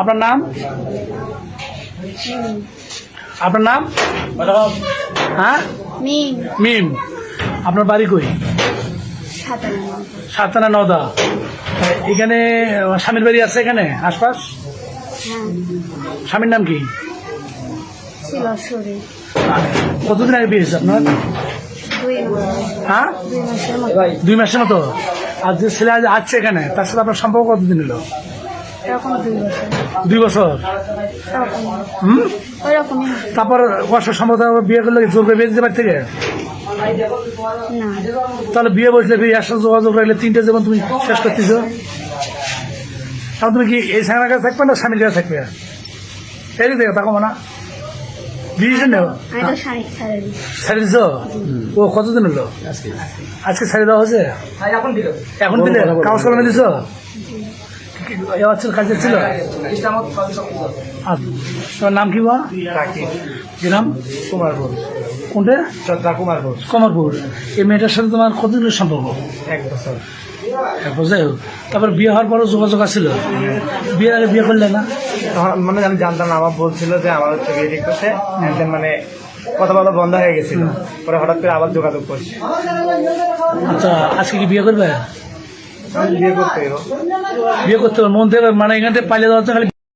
আপনার নাম? আপনার নাম? হ্যাঁ? মিম। আপনার বাড়ি কই? সাতটানা নদা। এখানে স্বামীর বাড়ি আছে এখানে আশপাশ? হ্যাঁ। স্বামীর নাম কি? কতদিন আগে বিয়ে আপনার? দুই হ্যাঁ? দুই মাসের মতো। আর যে ছেলে আজ আছে এখানে তার সাথে আপনার সম্পর্ক কতদিন হলো? দুই বছর। দুই বছর? এরকম। হুম? তারপর বর্ষার সম্পর্ক বিয়ে করলে কি জোর করে বিয়ে দিতে থেকে তাহলে বিয়ে বসলে বিয়ে একসাথে যোগাযোগ রাখলে তিনটে জীবন তুমি শেষ করতেছো? তাহলে তুমি কি এই স্বামীর কাছে থাকবে না স্বামীর কাছে থাকবে? এই দিকে তাকো না। বিয়ে নেও ছাড়ে দিছ? ও কতদিন হলো? আজকে। ছেড়ে দেওয়া হয়েছে? এখন দিলে? কাগজ কলমে দিছ? কাজে ছিল। তোমার নাম কি বা কি নাম? কুমারপুর কোনটা? কুমারপুর কমরপুর এই মেয়েটার সাথে তোমার কতদিনের সম্পর্ক? এক বছর। যাই হোক। তারপর বিয়ে হওয়ার পরও যোগাযোগ আছিল? বিয়ের আগে বিয়ে করলে না? তখন মানে আমি জানতাম না আমার বলছিল যে আমার হচ্ছে বিয়ে ঠিক করছে মানে কথা বলা বন্ধ হয়ে গেছিল। পরে হঠাৎ করে আবার যোগাযোগ করছি। আচ্ছা আজকে কি বিয়ে করবে? বিয়ে করতে বিয়ে করতে হবে মন থেকে মানে এখান থেকে পালিয়ে যাওয়ার খালি